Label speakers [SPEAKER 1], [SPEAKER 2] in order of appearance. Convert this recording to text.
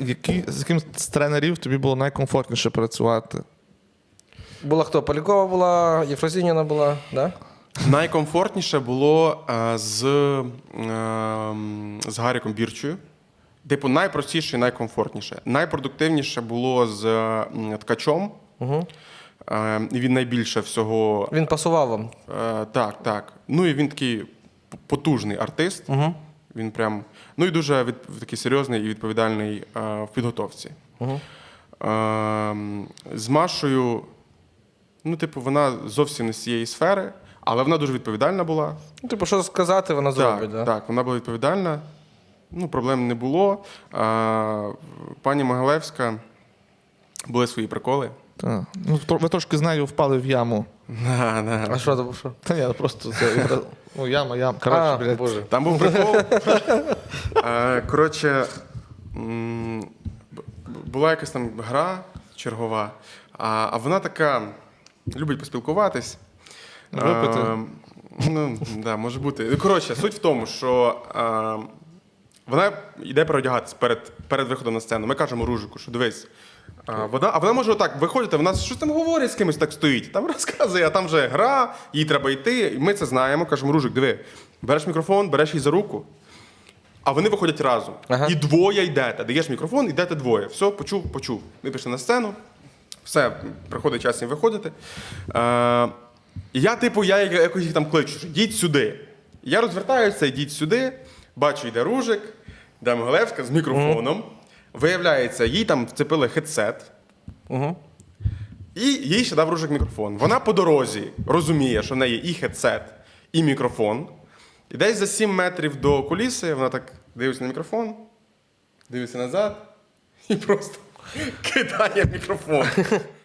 [SPEAKER 1] які, з яким з тренерів тобі було найкомфортніше працювати?
[SPEAKER 2] Була хто? Полякова була, Єфросініна була, да?
[SPEAKER 3] Найкомфортніше було е, з, е, з Гаріком Бірчою. Типу, найпростіше і найкомфортніше. Найпродуктивніше було з м, ткачом.
[SPEAKER 2] Угу.
[SPEAKER 3] Е, він найбільше всього.
[SPEAKER 2] Він пасував вам.
[SPEAKER 3] Е, так, так. Ну і він такий потужний артист.
[SPEAKER 2] Угу.
[SPEAKER 3] Він прям. Ну і дуже від, такий серйозний і відповідальний е, в підготовці.
[SPEAKER 2] Угу.
[SPEAKER 3] Е, з Машою, ну, типу, вона зовсім не з цієї сфери, але вона дуже відповідальна була.
[SPEAKER 2] Ну, типу, що сказати, вона зробить,
[SPEAKER 3] Так,
[SPEAKER 2] да?
[SPEAKER 3] так, вона була відповідальна. Ну, проблем не було. А, пані Могилевська були свої приколи.
[SPEAKER 1] Та. Ну, ви трошки з нею впали в яму.
[SPEAKER 3] На, на.
[SPEAKER 2] А що це що?
[SPEAKER 1] Та я просто це, ну, яма, яма. Коротше,
[SPEAKER 2] а,
[SPEAKER 1] блядь.
[SPEAKER 2] Боже.
[SPEAKER 3] Там був прикол. Е, Коротше, м, б- була якась там гра чергова, а, а вона така любить поспілкуватись.
[SPEAKER 1] Випити.
[SPEAKER 3] Е, Ну, да, може бути. Коротше, суть в тому, що е, вона йде переодягатись перед, перед виходом на сцену. Ми кажемо Ружику, що дивись. А вона, а вона може отак виходити, вона щось там говорить з кимось, так стоїть, там розказує, а там вже гра, їй треба йти. І ми це знаємо. Кажемо, Ружик, диви, береш мікрофон, береш її за руку, а вони виходять разом.
[SPEAKER 2] Ага.
[SPEAKER 3] І двоє йдете. Даєш мікрофон, йдете двоє. Все, почув, почув. Ми пішли на сцену, все, приходить час їм виходити. Е, я, типу, я якось їх там кличу, що йдіть сюди. Я розвертаюся, йдіть сюди, бачу, йде Ружик, йде з мікрофоном. Виявляється, їй там вцепили хедсет.
[SPEAKER 2] Угу.
[SPEAKER 3] І їй ще дав ружик мікрофон. Вона по дорозі розуміє, що в неї і хедсет, і мікрофон. І десь за 7 метрів до куліси вона так дивиться на мікрофон, дивиться назад і просто кидає мікрофон.